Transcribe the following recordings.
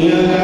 Aleluia.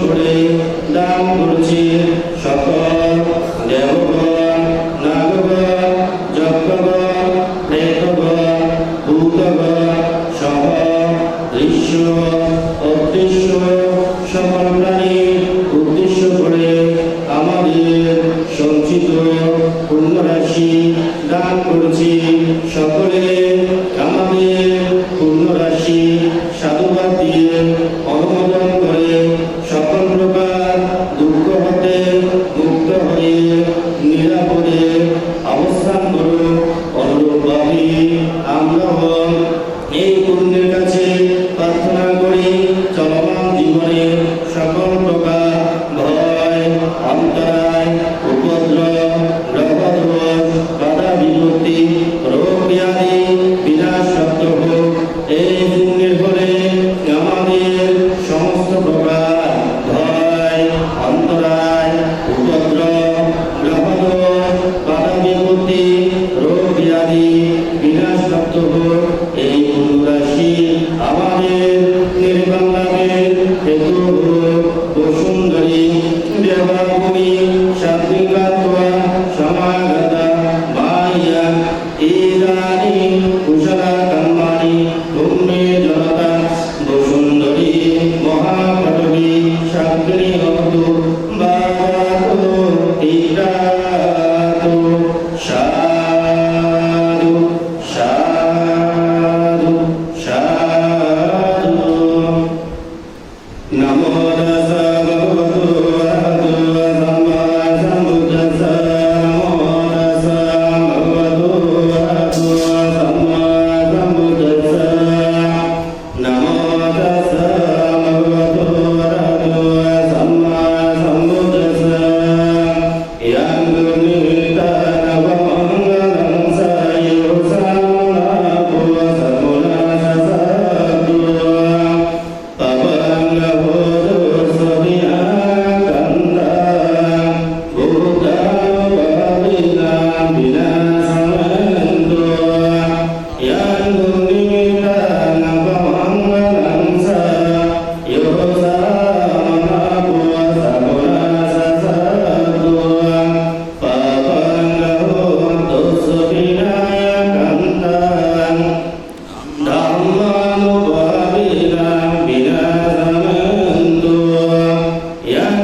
করে দান করছি সকল দেবগণ, নাগগণ, যজ্ঞগণ, প্রেতগণ, ভূতগণ, সহ দৃশ্য, অদৃশ্য, সকল প্রাণীর উদ্দেশ্য করে আমাদের সঞ্চিত পুণ্যরাশি দান করছি সকল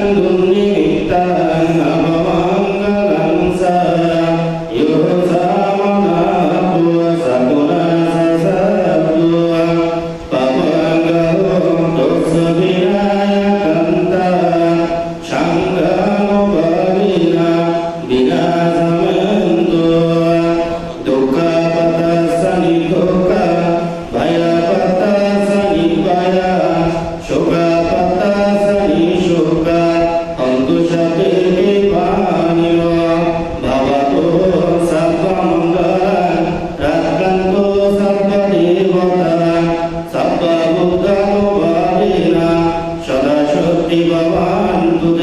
cantando alabando.